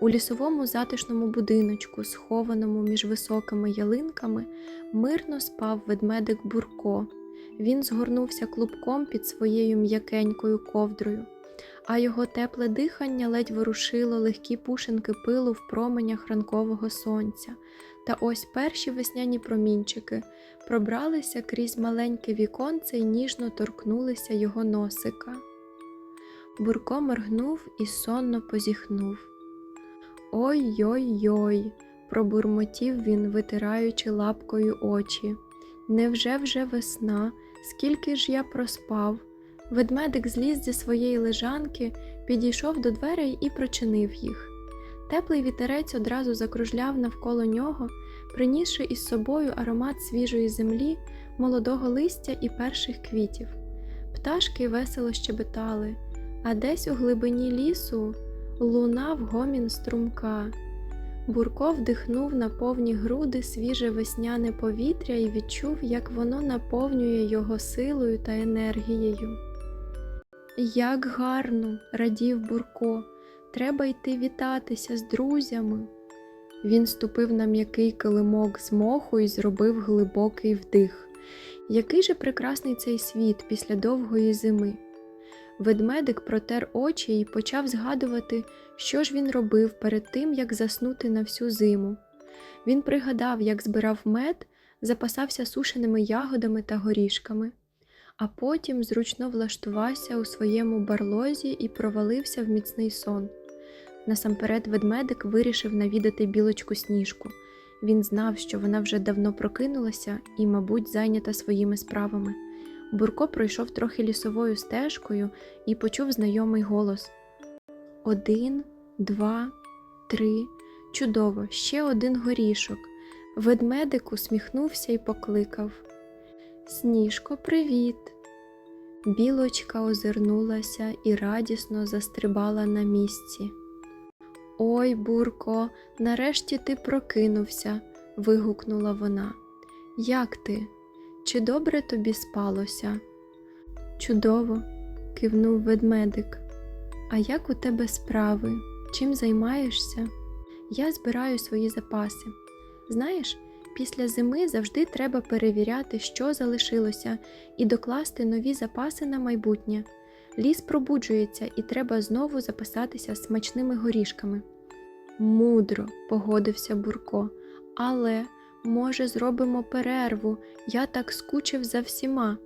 У лісовому затишному будиночку, схованому між високими ялинками, мирно спав ведмедик Бурко. Він згорнувся клубком під своєю м'якенькою ковдрою, а його тепле дихання ледь ворушило легкі пушинки пилу в променях ранкового сонця. Та ось перші весняні промінчики пробралися крізь маленьке віконце і ніжно торкнулися його носика. Бурко моргнув і сонно позіхнув. Ой-ой-ой, пробурмотів він, витираючи лапкою очі. Невже вже весна? Скільки ж я проспав? Ведмедик зліз зі своєї лежанки, підійшов до дверей і прочинив їх. Теплий вітерець одразу закружляв навколо нього, принісши із собою аромат свіжої землі, молодого листя і перших квітів. Пташки весело щебетали, а десь у глибині лісу лунав гомін струмка. Бурко вдихнув на повні груди свіже весняне повітря і відчув, як воно наповнює його силою та енергією. Як гарно, радів Бурко, треба йти вітатися з друзями. Він ступив на м'який килимок з моху і зробив глибокий вдих. Який же прекрасний цей світ після довгої зими. Ведмедик протер очі і почав згадувати, що ж він робив перед тим, як заснути на всю зиму. Він пригадав, як збирав мед, запасався сушеними ягодами та горішками, а потім зручно влаштувався у своєму барлозі і провалився в міцний сон. Насамперед ведмедик вирішив навідати білочку сніжку. Він знав, що вона вже давно прокинулася і, мабуть, зайнята своїми справами. Бурко пройшов трохи лісовою стежкою і почув знайомий голос: Один, два, три. Чудово, ще один горішок. Ведмедик усміхнувся і покликав: Сніжко, привіт! Білочка озирнулася і радісно застрибала на місці. Ой, Бурко, нарешті ти прокинувся. вигукнула вона. Як ти? Чи добре тобі спалося? Чудово, кивнув ведмедик. А як у тебе справи? Чим займаєшся? Я збираю свої запаси. Знаєш, після зими завжди треба перевіряти, що залишилося, і докласти нові запаси на майбутнє. Ліс пробуджується і треба знову запасатися смачними горішками. Мудро, погодився Бурко, але, може, зробимо перерву, я так скучив за всіма.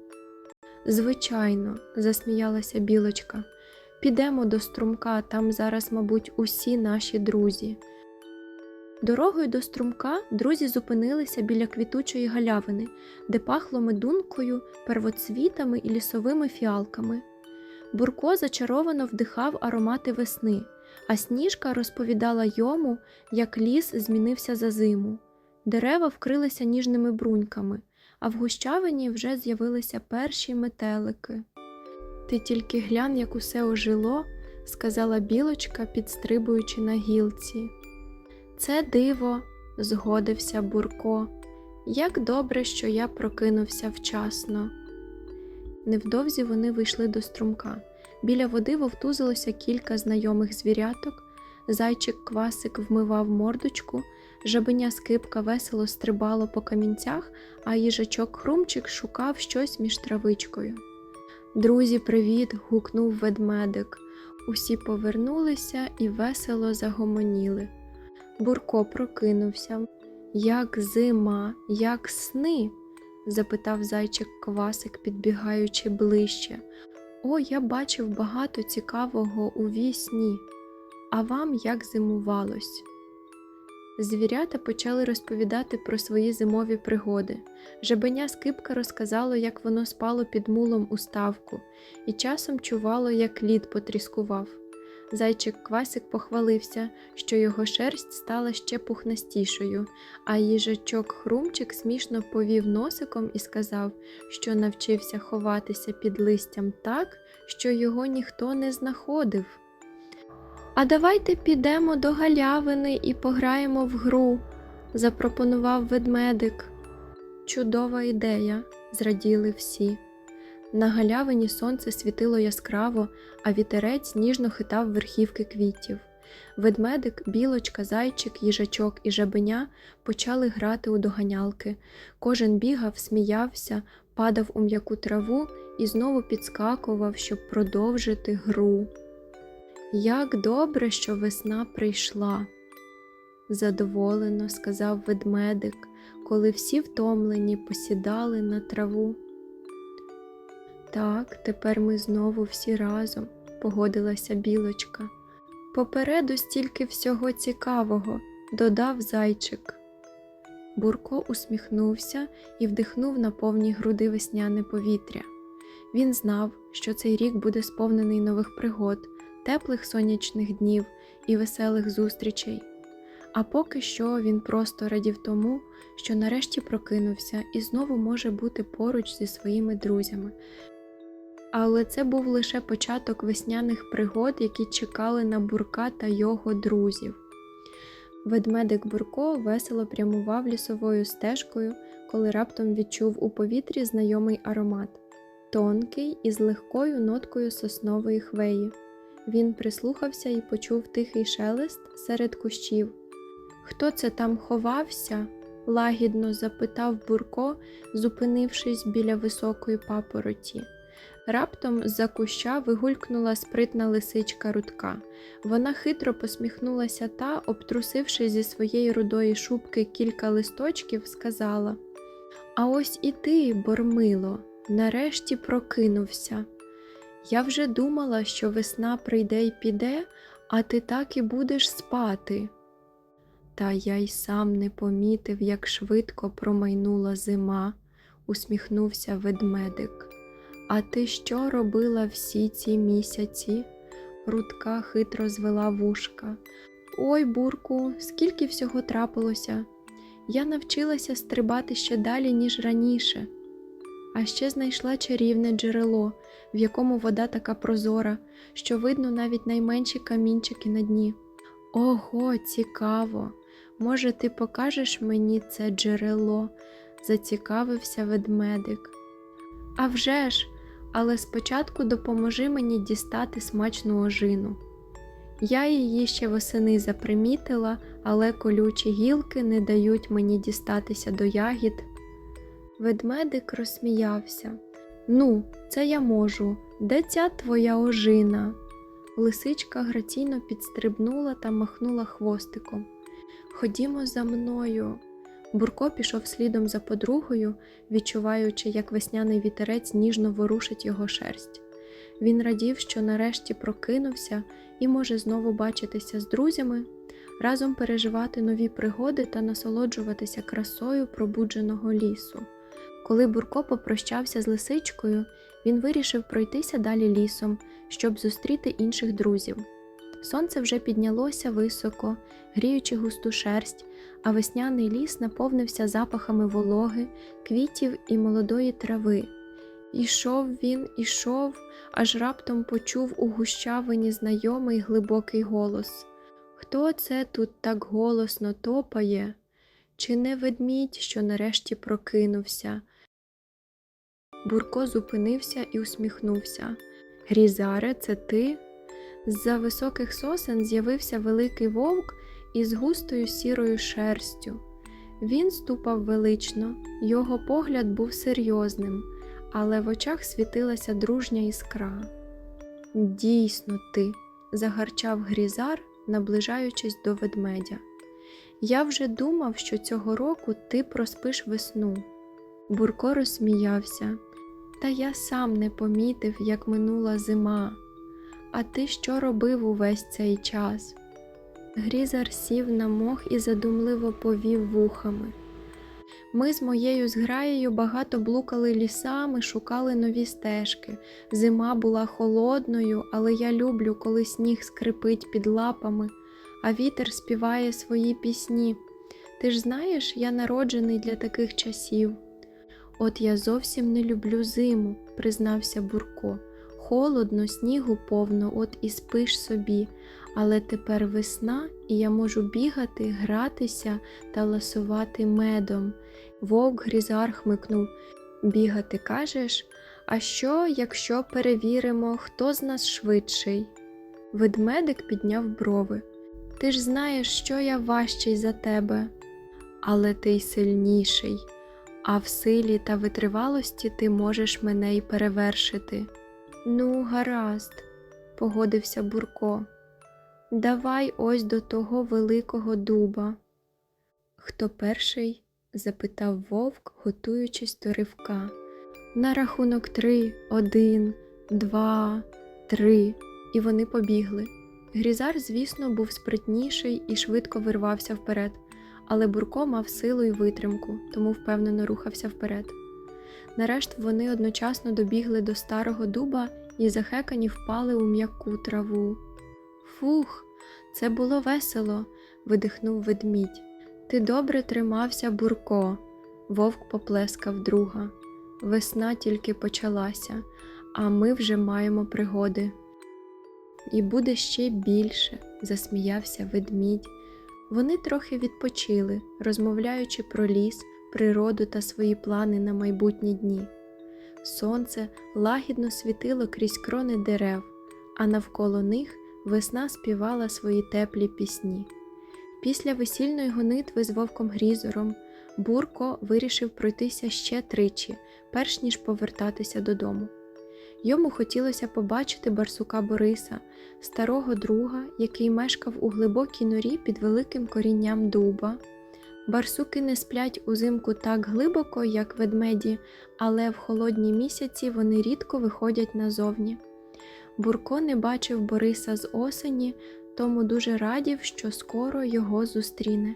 Звичайно, засміялася білочка. Підемо до струмка, там зараз, мабуть, усі наші друзі. Дорогою до струмка друзі зупинилися біля квітучої галявини, де пахло медункою, первоцвітами і лісовими фіалками. Бурко зачаровано вдихав аромати весни, а сніжка розповідала йому, як ліс змінився за зиму. Дерева вкрилися ніжними бруньками, а в гущавині вже з'явилися перші метелики. Ти тільки глянь, як усе ожило, сказала білочка, підстрибуючи на гілці. Це диво, згодився Бурко. Як добре, що я прокинувся вчасно. Невдовзі вони вийшли до струмка. Біля води вовтузилося кілька знайомих звіряток, зайчик квасик вмивав мордочку, жабеня скипка весело стрибало по камінцях, а їжачок хрумчик шукав щось між травичкою. Друзі, привіт! гукнув ведмедик. Усі повернулися і весело загомоніли. Бурко прокинувся. Як зима, як сни? запитав зайчик квасик, підбігаючи ближче. О, я бачив багато цікавого у вісні. А вам як зимувалось? Звірята почали розповідати про свої зимові пригоди. Жабеня скипка розказало, як воно спало під мулом у ставку, і часом чувало, як лід потріскував. Зайчик Квасик похвалився, що його шерсть стала ще пухнастішою, а їжачок Хрумчик смішно повів носиком і сказав, що навчився ховатися під листям так, що його ніхто не знаходив. А давайте підемо до галявини і пограємо в гру, запропонував ведмедик. Чудова ідея, зраділи всі. На галявині сонце світило яскраво, а вітерець ніжно хитав верхівки квітів. Ведмедик, білочка, зайчик, їжачок і жабеня почали грати у доганялки. Кожен бігав, сміявся, падав у м'яку траву і знову підскакував, щоб продовжити гру. Як добре, що весна прийшла, задоволено сказав ведмедик, коли всі втомлені посідали на траву. Так, тепер ми знову всі разом, погодилася білочка. Попереду стільки всього цікавого, додав зайчик. Бурко усміхнувся і вдихнув на повні груди весняне повітря. Він знав, що цей рік буде сповнений нових пригод, теплих сонячних днів і веселих зустрічей. А поки що він просто радів тому, що нарешті прокинувся і знову може бути поруч зі своїми друзями. Але це був лише початок весняних пригод, які чекали на бурка та його друзів. Ведмедик Бурко весело прямував лісовою стежкою, коли раптом відчув у повітрі знайомий аромат тонкий і з легкою ноткою соснової хвеї. Він прислухався і почув тихий шелест серед кущів. Хто це там ховався? лагідно запитав Бурко, зупинившись біля високої папороті. Раптом з-за куща вигулькнула спритна лисичка рудка. Вона хитро посміхнулася та, обтрусивши зі своєї рудої шубки кілька листочків, сказала А ось і ти, Бормило, нарешті прокинувся. Я вже думала, що весна прийде й піде, а ти так і будеш спати. Та я й сам не помітив, як швидко промайнула зима, усміхнувся ведмедик. А ти що робила всі ці місяці? Рудка хитро звела вушка. Ой, бурку, скільки всього трапилося. Я навчилася стрибати ще далі, ніж раніше. А ще знайшла чарівне джерело, в якому вода така прозора, що видно навіть найменші камінчики на дні. Ого, цікаво! Може, ти покажеш мені це джерело? зацікавився ведмедик. «А вже ж, але спочатку допоможи мені дістати смачну ожину. Я її ще восени запримітила, але колючі гілки не дають мені дістатися до ягід. Ведмедик розсміявся. Ну, це я можу. Де ця твоя ожина? Лисичка граційно підстрибнула та махнула хвостиком. Ходімо за мною. Бурко пішов слідом за подругою, відчуваючи, як весняний вітерець ніжно ворушить його шерсть. Він радів, що нарешті прокинувся і може знову бачитися з друзями, разом переживати нові пригоди та насолоджуватися красою пробудженого лісу. Коли Бурко попрощався з лисичкою, він вирішив пройтися далі лісом, щоб зустріти інших друзів. Сонце вже піднялося високо, гріючи густу шерсть, а весняний ліс наповнився запахами вологи, квітів і молодої трави. Ішов він, ішов, аж раптом почув у гущавині знайомий глибокий голос. Хто це тут так голосно топає? Чи не ведмідь, що нарешті прокинувся? Бурко зупинився і усміхнувся. Грізаре, це ти? З-за високих сосен з'явився великий вовк із густою сірою шерстю. Він ступав велично, його погляд був серйозним, але в очах світилася дружня іскра. Дійсно, ти, загарчав Грізар, наближаючись до ведмедя. Я вже думав, що цього року ти проспиш весну. Бурко розсміявся, та я сам не помітив, як минула зима. А ти що робив увесь цей час? Грізар сів на мох і задумливо повів вухами. Ми з моєю зграєю багато блукали лісами, шукали нові стежки. Зима була холодною, але я люблю, коли сніг скрипить під лапами, а вітер співає свої пісні. Ти ж знаєш, я народжений для таких часів. От я зовсім не люблю зиму, признався Бурко. Холодно, снігу повно, от і спиш собі, але тепер весна, і я можу бігати, гратися та ласувати медом. Вовк Грізар хмикнув. Бігати кажеш? А що, якщо перевіримо, хто з нас швидший? Ведмедик підняв брови. Ти ж знаєш, що я важчий за тебе, але ти й сильніший, а в силі та витривалості ти можеш мене й перевершити. Ну, гаразд, погодився Бурко. Давай ось до того великого дуба. Хто перший? запитав вовк, готуючись до ривка. На рахунок три, один, два, три. І вони побігли. Грізар, звісно, був спритніший і швидко вирвався вперед, але Бурко мав силу і витримку, тому впевнено рухався вперед. Нарешті вони одночасно добігли до старого дуба і захекані впали у м'яку траву. Фух, це було весело, видихнув ведмідь. Ти добре тримався, Бурко. Вовк поплескав друга. Весна тільки почалася, а ми вже маємо пригоди. І буде ще більше, засміявся ведмідь. Вони трохи відпочили, розмовляючи про ліс, природу та свої плани на майбутні дні. Сонце лагідно світило крізь крони дерев, а навколо них весна співала свої теплі пісні. Після весільної гонитви з вовком Грізором Бурко вирішив пройтися ще тричі, перш ніж повертатися додому. Йому хотілося побачити барсука Бориса, старого друга, який мешкав у глибокій норі під великим корінням дуба. Барсуки не сплять узимку так глибоко, як ведмеді, але в холодні місяці вони рідко виходять назовні. Бурко не бачив Бориса з осені, тому дуже радів, що скоро його зустріне.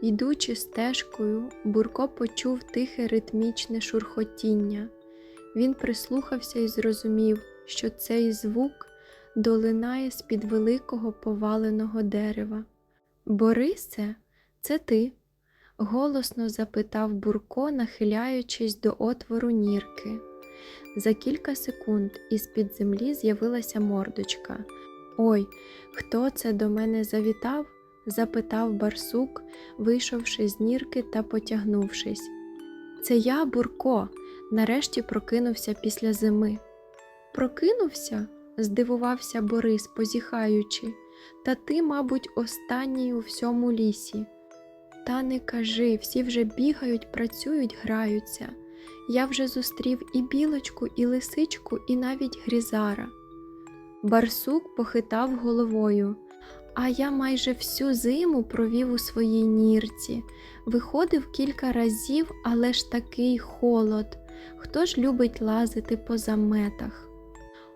Йдучи стежкою, Бурко почув тихе ритмічне шурхотіння. Він прислухався і зрозумів, що цей звук долинає з-під великого поваленого дерева. Борисе, це ти? голосно запитав Бурко, нахиляючись до отвору нірки. За кілька секунд із-під землі з'явилася мордочка. Ой, хто це до мене завітав? запитав барсук, вийшовши з нірки та потягнувшись. Це я, Бурко, нарешті прокинувся після зими. Прокинувся? здивувався Борис, позіхаючи. Та ти, мабуть, останній у всьому лісі. Та не кажи, всі вже бігають, працюють, граються. Я вже зустрів і білочку, і лисичку, і навіть грізара. Барсук похитав головою. А я майже всю зиму провів у своїй нірці. Виходив кілька разів, але ж такий холод. Хто ж любить лазити по заметах?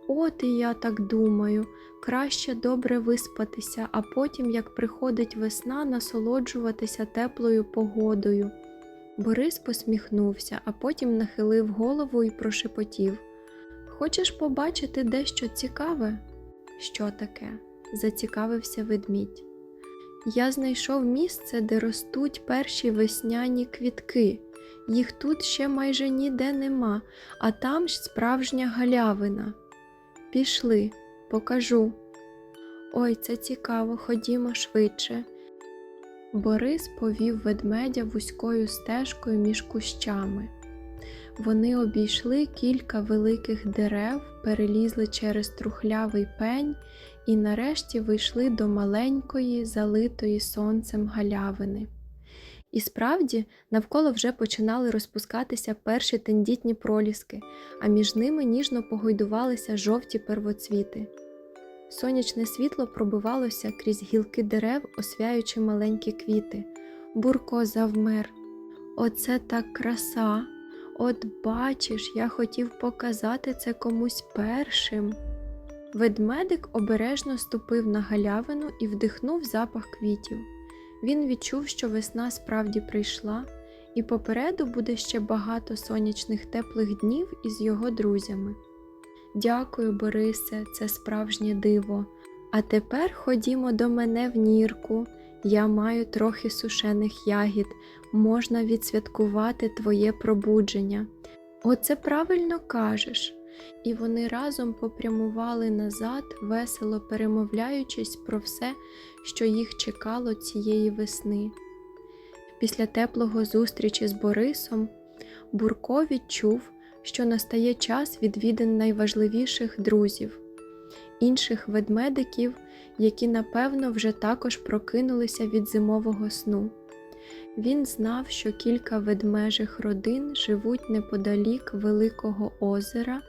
От і я так думаю, краще добре виспатися, а потім, як приходить весна, насолоджуватися теплою погодою. Борис посміхнувся, а потім нахилив голову і прошепотів Хочеш побачити дещо цікаве? Що таке? Зацікавився ведмідь. Я знайшов місце, де ростуть перші весняні квітки. Їх тут ще майже ніде нема, а там ж справжня галявина. Пішли, покажу. Ой, це цікаво, ходімо швидше. Борис повів ведмедя вузькою стежкою між кущами. Вони обійшли кілька великих дерев, перелізли через трухлявий пень і нарешті вийшли до маленької, залитої сонцем галявини. І справді, навколо вже починали розпускатися перші тендітні проліски, а між ними ніжно погойдувалися жовті первоцвіти. Сонячне світло пробивалося крізь гілки дерев, освяючи маленькі квіти. Бурко завмер. Оце так краса! От бачиш, я хотів показати це комусь першим. Ведмедик обережно ступив на галявину і вдихнув запах квітів. Він відчув, що весна справді прийшла, і попереду буде ще багато сонячних теплих днів із його друзями. Дякую, Борисе, це справжнє диво. А тепер ходімо до мене в нірку. Я маю трохи сушених ягід, можна відсвяткувати твоє пробудження. Оце правильно кажеш. І вони разом попрямували назад, весело перемовляючись про все, що їх чекало цієї весни. Після теплого зустрічі з Борисом Бурко відчув, що настає час відвідин найважливіших друзів, інших ведмедиків, які, напевно, вже також прокинулися від зимового сну. Він знав, що кілька ведмежих родин живуть неподалік Великого озера,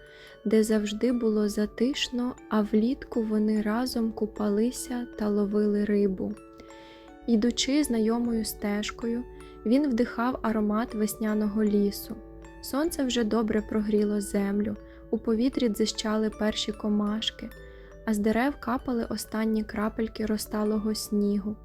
де завжди було затишно, а влітку вони разом купалися та ловили рибу. Ідучи знайомою стежкою, він вдихав аромат весняного лісу. Сонце вже добре прогріло землю, у повітрі дзищали перші комашки, а з дерев капали останні крапельки розталого снігу.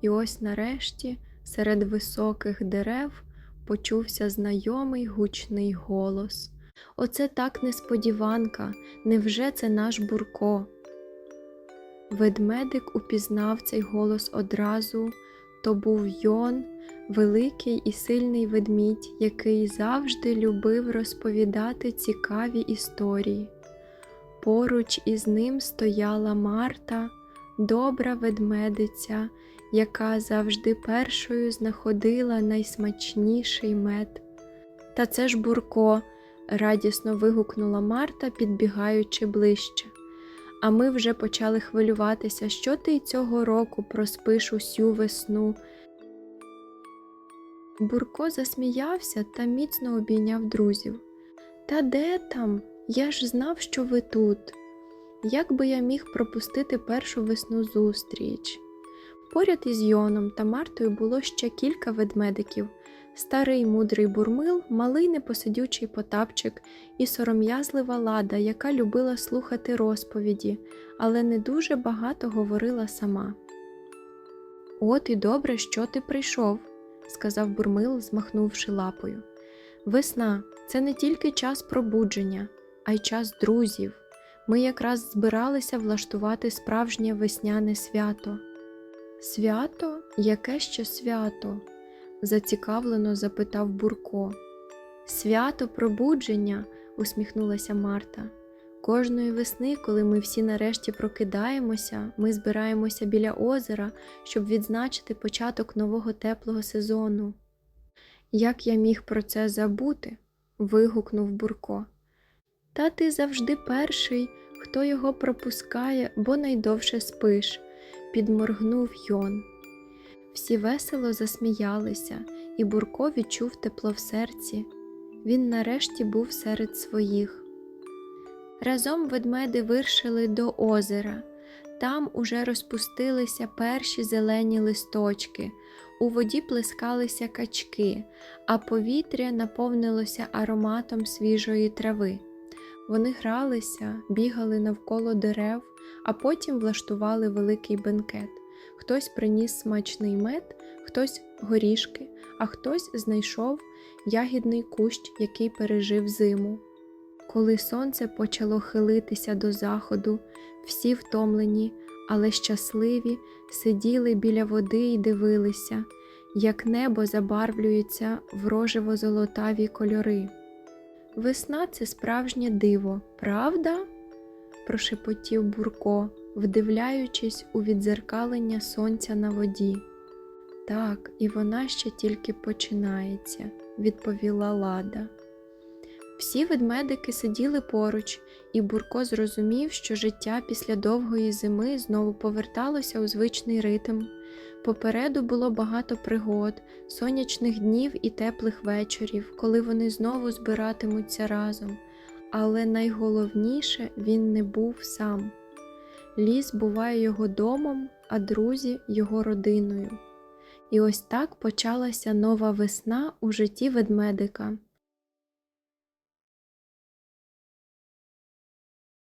І ось нарешті, серед високих дерев, почувся знайомий гучний голос. Оце так несподіванка, невже це наш Бурко? Ведмедик упізнав цей голос одразу, то був Йон, великий і сильний ведмідь, який завжди любив розповідати цікаві історії. Поруч із ним стояла Марта, добра ведмедиця, яка завжди першою знаходила найсмачніший мед. Та це ж Бурко, радісно вигукнула Марта, підбігаючи ближче. А ми вже почали хвилюватися, що ти й цього року проспиш усю весну. Бурко засміявся та міцно обійняв друзів. Та де там? Я ж знав, що ви тут. Як би я міг пропустити першу весну зустріч? Поряд із Йоном та Мартою було ще кілька ведмедиків старий мудрий бурмил, малий непосидючий потапчик і сором'язлива лада, яка любила слухати розповіді, але не дуже багато говорила сама. От і добре, що ти прийшов, сказав бурмил, змахнувши лапою. Весна це не тільки час пробудження, а й час друзів. Ми якраз збиралися влаштувати справжнє весняне свято. Свято? Яке ще свято? Зацікавлено запитав Бурко. Свято пробудження, усміхнулася Марта. Кожної весни, коли ми всі нарешті прокидаємося, ми збираємося біля озера, щоб відзначити початок нового теплого сезону. Як я міг про це забути? вигукнув Бурко. Та ти завжди перший, хто його пропускає, бо найдовше спиш, підморгнув Йон. Всі весело засміялися, і Бурко відчув тепло в серці. Він нарешті був серед своїх. Разом ведмеди виршили до озера. Там уже розпустилися перші зелені листочки, у воді плескалися качки, а повітря наповнилося ароматом свіжої трави. Вони гралися, бігали навколо дерев, а потім влаштували великий бенкет. Хтось приніс смачний мед, хтось горішки, а хтось знайшов ягідний кущ, який пережив зиму. Коли сонце почало хилитися до заходу, всі втомлені, але щасливі, сиділи біля води і дивилися, як небо забарвлюється в рожево-золотаві кольори. Весна це справжнє диво, правда? прошепотів Бурко, вдивляючись у відзеркалення сонця на воді. Так, і вона ще тільки починається, відповіла Лада. Всі ведмедики сиділи поруч, і Бурко зрозумів, що життя після довгої зими знову поверталося у звичний ритм. Попереду було багато пригод, сонячних днів і теплих вечорів, коли вони знову збиратимуться разом. Але найголовніше він не був сам. Ліс буває його домом, а друзі його родиною. І ось так почалася нова весна у житті ведмедика.